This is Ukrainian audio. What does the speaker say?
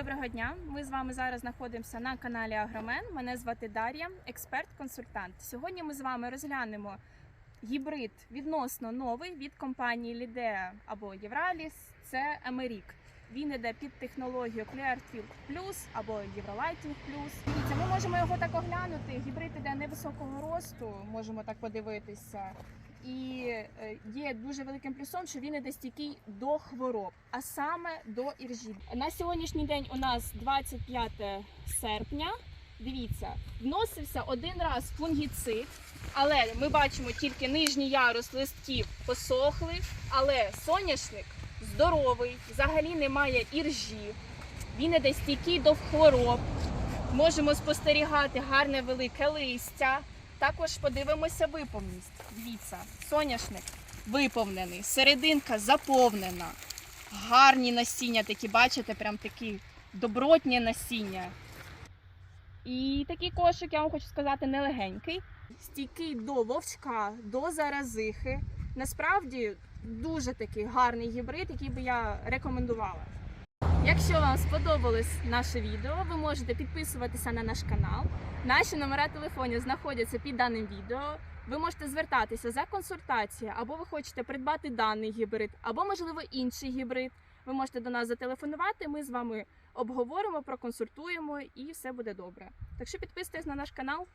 Доброго дня. Ми з вами зараз знаходимося на каналі Агромен. Мене звати Дар'я, експерт-консультант. Сьогодні ми з вами розглянемо гібрид відносно новий від компанії Lidea або Євраліс. Це Америк. Він іде під технологію Clearfield Plus або Eurolighting Plus. Ми можемо його так оглянути. Гібрид іде невисокого росту, можемо так подивитися. І е, є дуже великим плюсом, що він іде стійкий до хвороб, а саме до іржі. На сьогоднішній день у нас 25 серпня. Дивіться, вносився один раз фунгіцид, але ми бачимо тільки нижній ярус листків посохли, але соняшник здоровий, взагалі немає іржі. Він іде стійкий до хвороб. Можемо спостерігати гарне велике листя. Також подивимося виповність. Дивіться, соняшник виповнений, серединка заповнена. Гарні насіння такі, бачите, прям такі добротні насіння. І такий кошик, я вам хочу сказати, нелегенький. Стійкий до вовчка, до заразихи. Насправді дуже такий гарний гібрид, який би я рекомендувала. Якщо вам сподобалось наше відео, ви можете підписуватися на наш канал. Наші номера телефонів знаходяться під даним відео. Ви можете звертатися за консультацією, або ви хочете придбати даний гібрид, або, можливо, інший гібрид. Ви можете до нас зателефонувати. Ми з вами обговоримо, проконсультуємо і все буде добре. Так що підписуйтесь на наш канал.